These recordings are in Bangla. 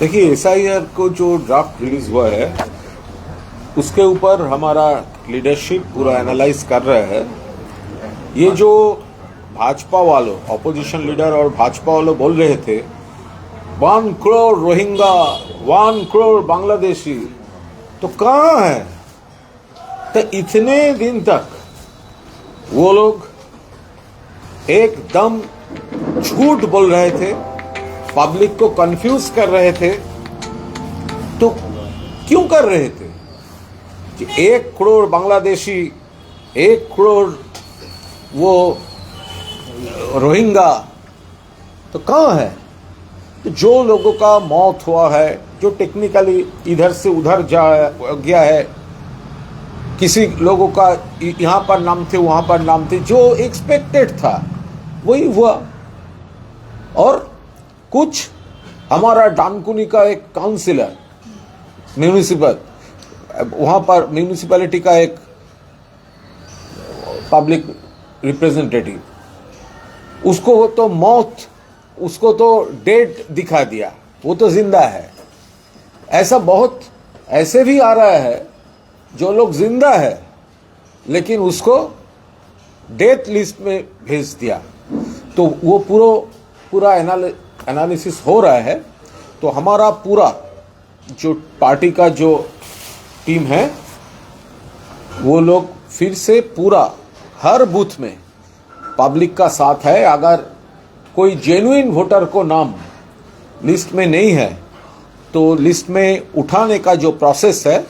देखिए एस को जो ड्राफ्ट रिलीज़ हुआ है उसके ऊपर हमारा लीडरशिप पूरा एनालाइज कर रहा है। ये जो भाजपा वालों ऑपोजिशन लीडर और भाजपा वालों बोल रहे थे वन करोड़ रोहिंगा वन करोड़ बांग्लादेशी तो कहाँ है? तो इतने दिन तक वो लोग एकदम झूठ बोल रहे थे। पब्लिक को कंफ्यूज कर रहे थे तो क्यों कर रहे थे? कि एक करोड़ बांग्लादेशी, एक करोड़ वो रोहिंगा तो कहाँ है? तो जो लोगों का मौत हुआ है, जो टेक्निकली इधर से उधर जा, गया है, किसी लोगों का यहाँ पर नाम थे, वहाँ पर नाम थे, जो एक्सपेक्टेड था, वही हुआ। और कुछ हमारा डानकुनी का एक काउंसिलर म्यूनिसिपल वहाँ पर म्यूनिसिपैलिटी का एक पब्लिक रिप्रेजेंटेटिव उसको तो मौत, उसको तो डेट दिखा दिया, वो तो ज़िंदा है। ऐसा बहुत, ऐसे भी आ रहा है, जो लोग ज़िंदा है, लेकिन उसको डेथ लिस्ट में भेज दिया। तो वो पूरा पूरा एनालिसिस हो रहा है तो हमारा पूरा जो पार्टी का जो टीम है, वो लोग फिर से पूरा हर बूथ में पब्लिक का साथ है। अगर कोई जेन्युइन वोटर को नाम लिस्ट में नहीं है तो लिस्ट में उठाने का जो प्रोसेस है,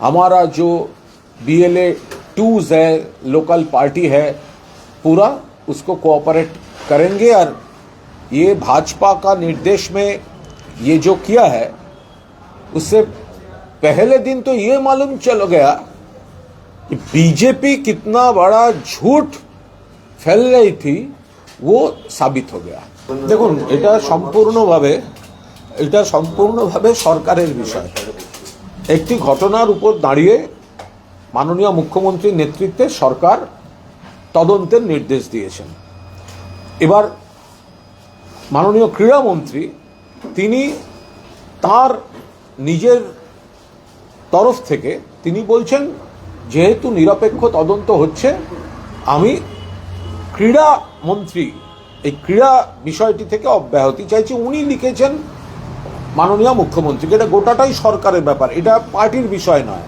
हमारा जो बी एल ए टूज है लोकल पार्टी है, पूरा उसको कोऑपरेट करेंगे और ये भाजपा का निर्देश में ये जो किया है उससे पहले दिन तो ये मालूम चल गया कि बीजेपी कितना बड़ा झूठ फैल रही थी वो সাবিত হয়ে গেয়া দেখুন এটা সম্পূর্ণভাবে এটা সম্পূর্ণভাবে সরকারের বিষয় একটি ঘটনার উপর দাঁড়িয়ে মাননীয় মুখ্যমন্ত্রীর নেতৃত্বে সরকার তদন্তের নির্দেশ দিয়েছেন এবার মাননীয় ক্রীড়ামন্ত্রী তিনি তার নিজের তরফ থেকে তিনি বলছেন, যেহেতু নিরপেক্ষ তদন্ত হচ্ছে, আমি ক্রীড়া মন্ত্রী, এই ক্রীড়া বিষয়টি থেকে অব্যাহতি চাইছি। উনি লিখেছেন, মাননীয় মুখ্যমন্ত্রীকে, এটা গোটাটাই সরকারের ব্যাপার, এটা পার্টির বিষয় নয়।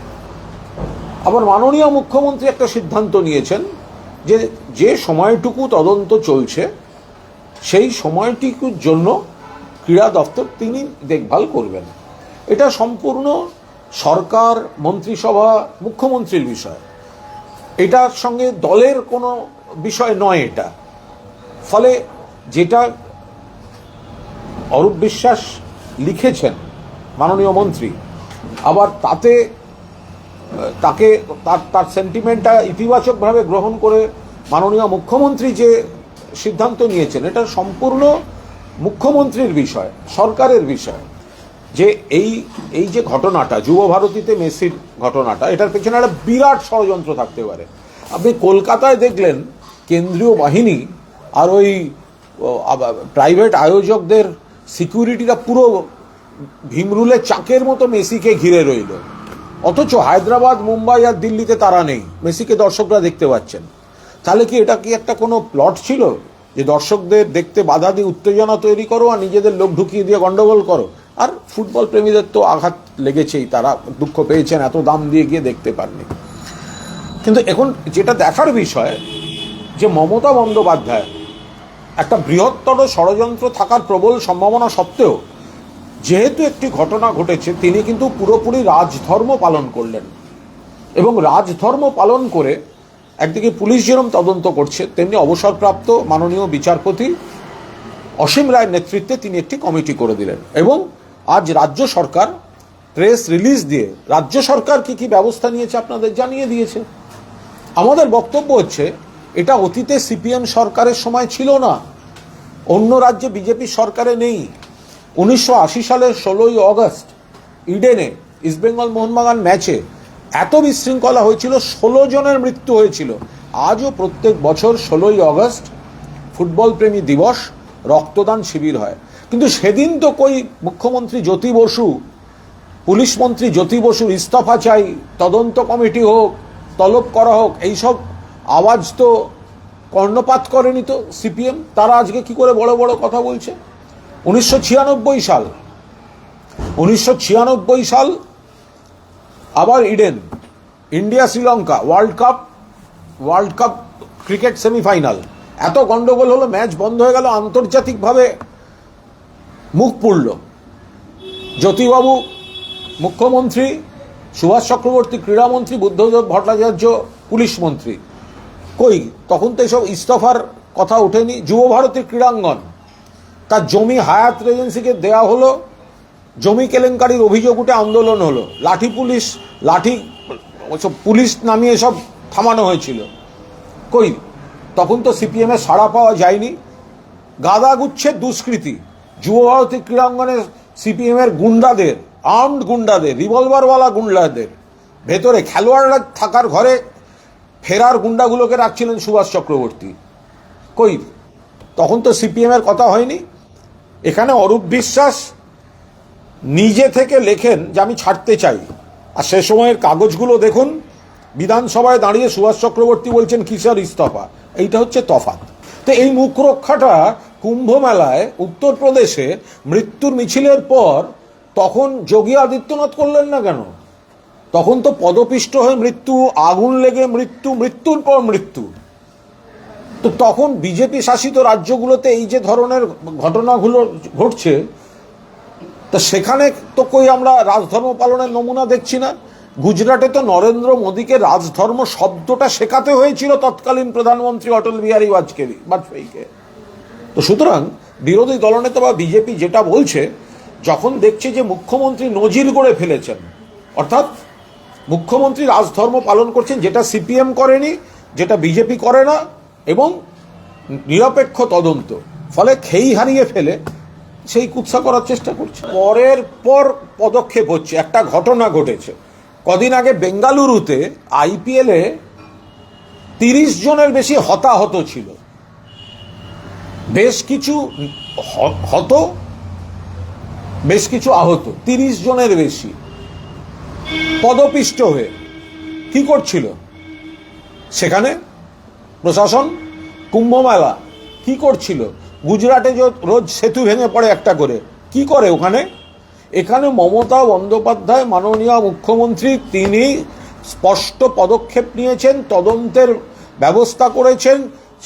আবার মাননীয় মুখ্যমন্ত্রী একটা সিদ্ধান্ত নিয়েছেন যে যে সময়টুকু তদন্ত চলছে সেই সময়টুকুর জন্য ক্রীড়া দপ্তর তিনি দেখভাল করবেন। এটা সম্পূর্ণ সরকার, মন্ত্রিসভা, মুখ্যমন্ত্রীর বিষয়। এটার সঙ্গে দলের কোনো বিষয় নয় এটা। ফলে যেটা অরূপ বিশ্বাস লিখেছেন মাননীয় মন্ত্রী, আবার তাতে, তাকে, তার তার সেন্টিমেন্টটা ইতিবাচকভাবে গ্রহণ করে মাননীয় মুখ্যমন্ত্রী যে সিদ্ধান্ত নিয়েছেন, এটা সম্পূর্ণ মুখ্যমন্ত্রীর বিষয়, সরকারের বিষয়। যে এই এই যে ঘটনাটা, যুব ভারতীতে মেসির ঘটনাটা, এটার পেছনে একটা বিরাট ষড়যন্ত্র থাকতে পারে। আপনি কলকাতায় দেখলেন, কেন্দ্রীয় বাহিনী আর ওই প্রাইভেট আয়োজকদের সিকিউরিটিরা পুরো ভীমরুলের চাকের মতো মেসিকে ঘিরে রইল। অথচ হায়দ্রাবাদ, মুম্বাই আর দিল্লিতে তারা নেই। মেসিকে দর্শকরা দেখতে পাচ্ছেন। তাহলে কি এটা কি একটা কোনো প্লট ছিল? যে দর্শকদের দেখতে বাধা দিয়ে উত্তেজনা তৈরি করো আর নিজেদের লোক ঢুকিয়ে দিয়ে গন্ডগোল করো? আর ফুটবল প্রেমীদের তো আঘাত লেগেছেই, তারা দুঃখ পেয়েছেন, এত দাম দিয়ে গিয়ে দেখতে পাননি। কিন্তু এখন যেটা দেখার বিষয়, যে মমতা বন্দ্যোপাধ্যায় একটা বৃহত্তর ষড়যন্ত্র থাকার প্রবল সম্ভাবনা সত্ত্বেও, যেহেতু একটি ঘটনা ঘটেছে, তিনি কিন্তু পুরোপুরি রাজধর্ম পালন করলেন। এবং রাজধর্ম পালন করে একদিকে পুলিশ যেরকম তদন্ত করছে, তেমনি অবসরপ্রাপ্ত মাননীয় বিচারপতি অসীম রায়ের নেতৃত্বে তিনি একটি কমিটি করে দিলেন এবং আজ রাজ্য সরকার প্রেস রিলিজ দিয়ে, রাজ্য সরকার কি কি ব্যবস্থা নিয়েছে আপনাদের জানিয়ে দিয়েছে। আমাদের বক্তব্য হচ্ছে, এটা অতীতে সিপিএম সরকারের সময় ছিল না, অন্য রাজ্যে বিজেপি সরকারে নেই। উনিশশো আশি সালের ষোলোই অগস্ট, ইডেনে ইস্টবেঙ্গল মোহনবাগান ম্যাচে এত বিশৃঙ্খলা হয়েছিল, ষোলো জনের মৃত্যু হয়েছিল। আজও প্রত্যেক বছর ষোলোই অগস্ট ফুটবল প্রেমী দিবস, রক্তদান শিবির হয়। কিন্তু সেদিন তো কই মুখ্যমন্ত্রী জ্যোতি বসু, পুলিশ মন্ত্রী জ্যোতি বসুর ইস্তফা চাই, তদন্ত কমিটি হোক, তলব করা হোক, এইসব আওয়াজ তো কর্ণপাত করেনি তো সিপিএম। তারা আজকে কি করে বড় বড় কথা বলছে? উনিশশো ছিয়ানব্বই সাল, উনিশশো ছিয়ানব্বই সাল আবার Eden, India, Sri Lanka world cup world cup cricket semifinal এত গন্ডগোল হলো, ম্যাচ বন্ধ হয়ে গেল, আন্তর্জাতিকভাবে মুখ পুড়ল। জ্যোতিবাবু, মুখ্যমন্ত্রী, সুভাষ চক্রবর্তী ক্রীড়ামন্ত্রী বুদ্ধদেব ভট্টাচার্য, পুলিশ মন্ত্রী। কই, তখন তো এসব ইস্তফার কথা ওঠেনি। যুব ভারতী ক্রীড়াঙ্গন, তার জমি হায়াত রেজেন্সিকে দেয়া হলো জমি কেলেঙ্কারির অভিযোগ উঠে আন্দোলন হলো। লাঠি পুলিশ লাঠি পুলিশ নামিয়ে সব থামানো হয়েছিল। কই? তখন তো সিপিএমে সাড়া পাওয়া যায়নি। গাদা গুচ্ছের দুষ্কৃতি। যুব ভারতী ক্রীড়াঙ্গনে সিপিএমের গুন্ডাদের, আর্মড গুন্ডাদের, রিভলভারওয়ালা গুন্ডাদের, ভেতরে খেলোয়াড়রা থাকার ঘরে ফেরার গুন্ডাগুলোকে রাখছিলেন সুভাষ চক্রবর্তী। কই? তখন তো সিপিএমের কথা হয়নি। এখানে অরূপ বিশ্বাস নিজে থেকে লেখেন যে আমি ছাড়তে চাই। আর সে সময়ের কাগজগুলো দেখুন, বিধানসভায় দাঁড়িয়ে সুভাষ চক্রবর্তী বলছেন কিসের ইস্তফা? এইটা হচ্ছে তফাৎ। তো এই মুখ রক্ষাটা কুম্ভ মেলায় উত্তরপ্রদেশে মৃত্যুর মিছিলের পর তখন যোগী আদিত্যনাথ করলেন না কেন? তখন তো পদপিষ্ট হয়ে মৃত্যু, আগুন লেগে মৃত্যু, মৃত্যুর পর মৃত্যু। তো তখন বিজেপি শাসিত রাজ্যগুলোতে এই যে ধরনের ঘটনাগুলো ঘটছে তা সেখানে তো কই আমরা রাজধর্ম পালনের নমুনা দেখছি না। গুজরাটে তো নরেন্দ্র মোদীকে রাজধর্ম শব্দটা শেখাতে হয়েছিল তৎকালীন প্রধানমন্ত্রী অটল বিহারী বাজপেয়ী বাজপেয়ীকে। তো সুতরাং বিরোধী দলনেতা বা বিজেপি যেটা বলছে, যখন দেখছে যে মুখ্যমন্ত্রী নজির গড়ে ফেলেছেন, অর্থাৎ মুখ্যমন্ত্রী রাজধর্ম পালন করছেন যেটা সিপিএম করেনি, যেটা বিজেপি করে না, এবং নিরপেক্ষ তদন্ত, ফলে খেই হারিয়ে ফেলে সেই কুৎসা করার চেষ্টা করছে। পরের পর পদক্ষেপ হচ্ছে, একটা ঘটনা ঘটেছে। কদিন আগে বেঙ্গালুরুতে আইপিএলে তিরিশ জনের বেশি হতাহত ছিল। বেশ কিছু হত, বেশ কিছু আহত, তিরিশ জনের বেশি। পদপিষ্ট হয়ে কি করছিল? সেখানে প্রশাসন কুম্ভমেলা কি করছিল? গুজরাটে রোজ সেতু ভেঙে পড়ে একটা করে। কি করে ওখানে? এখানে মমতা বন্দ্যোপাধ্যায়, মাননীয় মুখ্যমন্ত্রী, তিনি স্পষ্ট পদক্ষেপ নিয়েছেন, তদন্তের ব্যবস্থা করেছেন,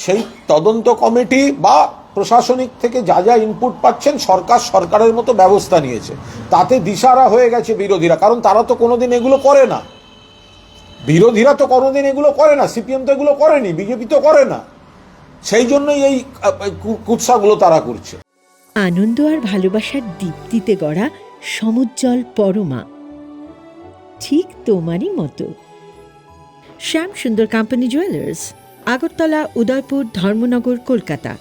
সেই তদন্ত কমিটি বা প্রশাসনিক থেকে যা যা ইনপুট পাচ্ছেন, সরকার সরকারের মতো ব্যবস্থা নিয়েছে। তাতে দিশারা হয়ে গেছে বিরোধীরা, কারণ তারা তো কোনোদিন এগুলো করে না। বিরোধীরা তো কোনোদিন এগুলো করে না, সিপিএম তো এগুলো করেনি, বিজেপি তো করে না। সেই জন্যই এই কুৎসাগুলো তারা করছে। আনন্দ আর ভালোবাসার দীপ্তিতে গড়া সমুজ্জ্বল পরমা। ঠিক তোমারই মতো। Shyam Sundar company jewellers Agartala, Udaipur, Dharmanagar, Kolkata.